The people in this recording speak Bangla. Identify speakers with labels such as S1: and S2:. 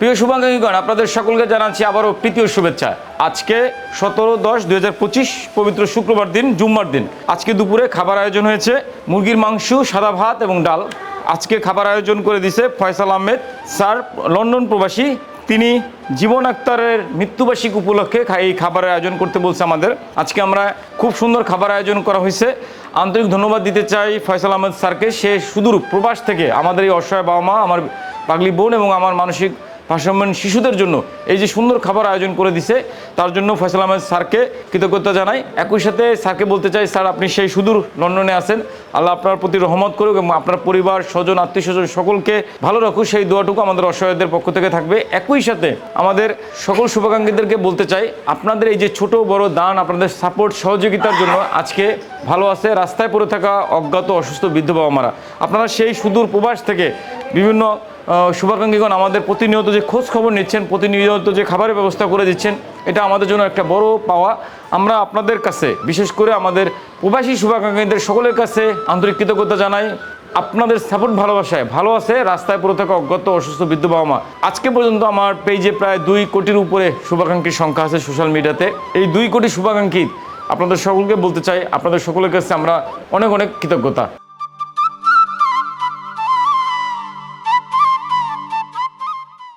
S1: প্রিয় শুভাকাঙ্ক্ষীগণ আপনাদের সকলকে জানাচ্ছি আবারও প্রীতীয় শুভেচ্ছা। আজকে সতেরো দশ দুই পবিত্র শুক্রবার দিন, জুম্মার দিন। আজকে দুপুরে খাবার আয়োজন হয়েছে মুরগির মাংস, সাদা ভাত এবং ডাল। আজকে খাবার আয়োজন করে দিছে ফয়সাল আহমেদ স্যার, লন্ডন প্রবাসী। তিনি জীবন আক্তারের মৃত্যুবার্ষিক উপলক্ষে এই খাবারের আয়োজন করতে বলছে আমাদের। আজকে আমরা খুব সুন্দর খাবার আয়োজন করা হয়েছে। আন্তরিক ধন্যবাদ দিতে চাই ফয়সাল আহমেদ স্যারকে। সে সুদূর প্রবাস থেকে আমাদের এই অসহায় বাবা মা, আমার পাগলি বোন এবং আমার মানসিক ভারসাম্যহীন শিশুদের জন্য এই যে সুন্দর খাবার আয়োজন করে দিছে, তার জন্য ফয়সাল আহমেদ স্যারকে কৃতজ্ঞতা জানাই। একই সাথে স্যারকে বলতে চাই, স্যার, আপনি সেই সুদূর লন্ডনে আছেন। আল্লাহ আপনার প্রতি রহমত করুক এবং আপনার পরিবার, স্বজন, আত্মীয় স্বজন সকলকে ভালো রাখুক। সেই দোয়াটুকু আমাদের অসহায়দের পক্ষ থেকে থাকবে। একই সাথে আমাদের সকল শুভাকাঙ্ক্ষীদেরকে বলতে চাই, আপনাদের এই যে ছোট বড় দান, আপনাদের সাপোর্ট, সহযোগিতার জন্য আজকে ভালো আছে। রাস্তায় পড়ে থাকা অজ্ঞাত, অসুস্থ, বৃদ্ধ বাবা মারা আপনারা সেই সুদূর প্রবাস থেকে বিভিন্ন শুভাকাঙ্ক্ষীগণ আমাদের প্রতিনিয়ত যে খোঁজ খবর নিচ্ছেন, প্রতিনিয়ত যে খাবারের ব্যবস্থা করে দিচ্ছেন, এটা আমাদের জন্য একটা বড় পাওয়া। আমরা আপনাদের কাছে, বিশেষ করে আমাদের প্রবাসী শুভাকাঙ্ক্ষীদের সকলের কাছে আন্তরিক কৃতজ্ঞতা জানাই। আপনাদের সাপোর্ট ভালোবাসায় ভালো আছে, রাস্তায় পড়ে থাকা অজ্ঞাত, অসুস্থ, বৃদ্ধ বাবা মা। আজকে পর্যন্ত আমার পেজে প্রায় দুই কোটির উপরে শুভাকাঙ্ক্ষীর সংখ্যা আছে সোশ্যাল মিডিয়াতে। এই দুই কোটি শুভাকাঙ্ক্ষী আপনাদের সকলকে বলতে চাই, আপনাদের সকলের কাছে আমরা অনেক অনেক কৃতজ্ঞতা।